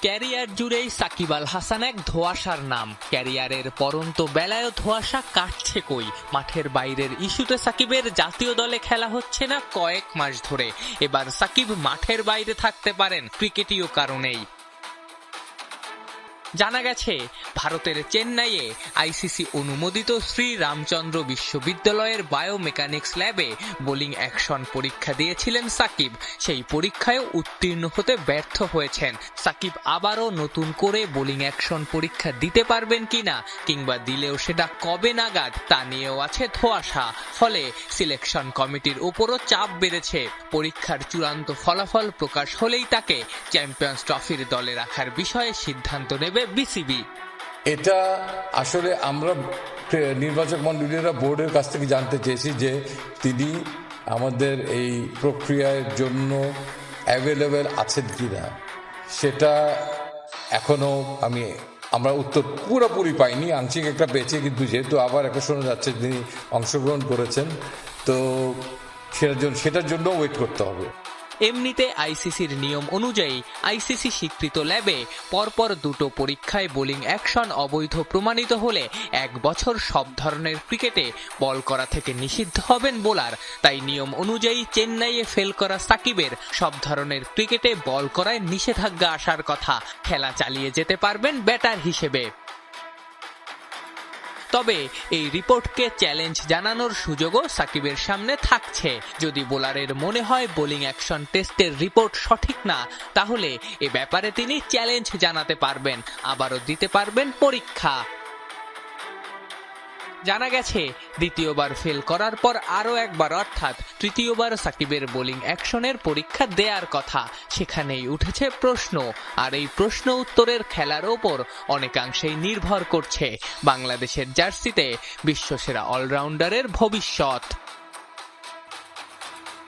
Career জুড়েই সাকিব আল হাসান এক ধোয়াশার নাম। ক্যারিয়ারের পরন্ত বেলায়ও ধোয়াশা কাটছে কই? মাঠের বাইরের ইস্যুতে সাকিবের জাতীয় দলে খেলা হচ্ছে না কয়েক মাস ধরে। এবার সাকিব মাঠের বাইরে থাকতে পারেন ক্রিকেটীয় কারণেই। জানা গেছে ভারতের চেন্নাইয়ে আইসিসি অনুমোদিত শ্রী রামচন্দ্র বিশ্ববিদ্যালয়ের বায়োমেকানিক্স ল্যাবে বোলিং অ্যাকশন পরীক্ষা দিয়েছিলেন সাকিব। সেই পরীক্ষায় উত্তীর্ণ হতে ব্যর্থ হয়েছেন। সাকিব আবারও নতুন করে বোলিং অ্যাকশন পরীক্ষা দিতে পারবেন কিনা কিংবা দিলেও সেটা কবে নাগাদ তা নিয়েও আছে ধোয়াশা। ফলে সিলেকশন কমিটির উপরও চাপ বেড়েছে। পরীক্ষার চূড়ান্ত ফলাফল প্রকাশ হলেই তাকে চ্যাম্পিয়ন্স ট্রফির দলে রাখার বিষয়ে সিদ্ধান্ত নেবে বিসিবি। এটা আসলে আমরা নির্বাচক মন্ডলীরা বোর্ডের কাছ থেকে জানতে চেয়েছি যে তিনি আমাদের এই প্রক্রিয়ার জন্য অ্যাভেলেবেল আছেন কি না সেটা এখনও আমি, আমরা উত্তর পুরোপুরি পাইনি। আংশিক একটা পেয়েছি, কিন্তু যেহেতু আবার একটা শোনা যাচ্ছে তিনি অংশগ্রহণ করেছেন, তো সেটার জন্য সেটার জন্য ওয়েট করতে হবে। এমনিতে আইসিসির নিয়ম অনুযায়ী আইসিসি স্বীকৃত ল্যাবে পরপর দুটো পরীক্ষায় বোলিং অ্যাকশন অবৈধ প্রমাণিত হলে এক বছর সব ধরনের ক্রিকেটে বল করা থেকে নিষিদ্ধ হবেন বোলার। তাই নিয়ম অনুযায়ী চেন্নাইয়ে ফেল করা সাকিবের সব ধরনের ক্রিকেটে বল করায় নিষেধাজ্ঞা আসার কথা। খেলা চালিয়ে যেতে পারবেন ব্যাটার হিসেবে। তবে এই রিপোর্টকে চ্যালেঞ্জ জানানোর সুযোগও সাকিবের সামনে থাকছে। যদি বোলারের মনে হয় বোলিং অ্যাকশন টেস্টের রিপোর্ট সঠিক না, তাহলে এ ব্যাপারে তিনি চ্যালেঞ্জ জানাতে পারবেন, আবারও দিতে পারবেন পরীক্ষা। জানা গেছে, দ্বিতীয়বার ফেল করার পর আরও একবার, অর্থাৎ তৃতীয়বার সাকিবের বোলিং অ্যাকশনের পরীক্ষা দেয়ার কথা। সেখানেই উঠেছে প্রশ্ন, আর এই প্রশ্ন উত্তরের খেলার ওপর অনেকাংশেই নির্ভর করছে। বাংলাদেশের জার্সিতে বিশ্বসেরা অলরাউন্ডারের ভবিষ্যৎ।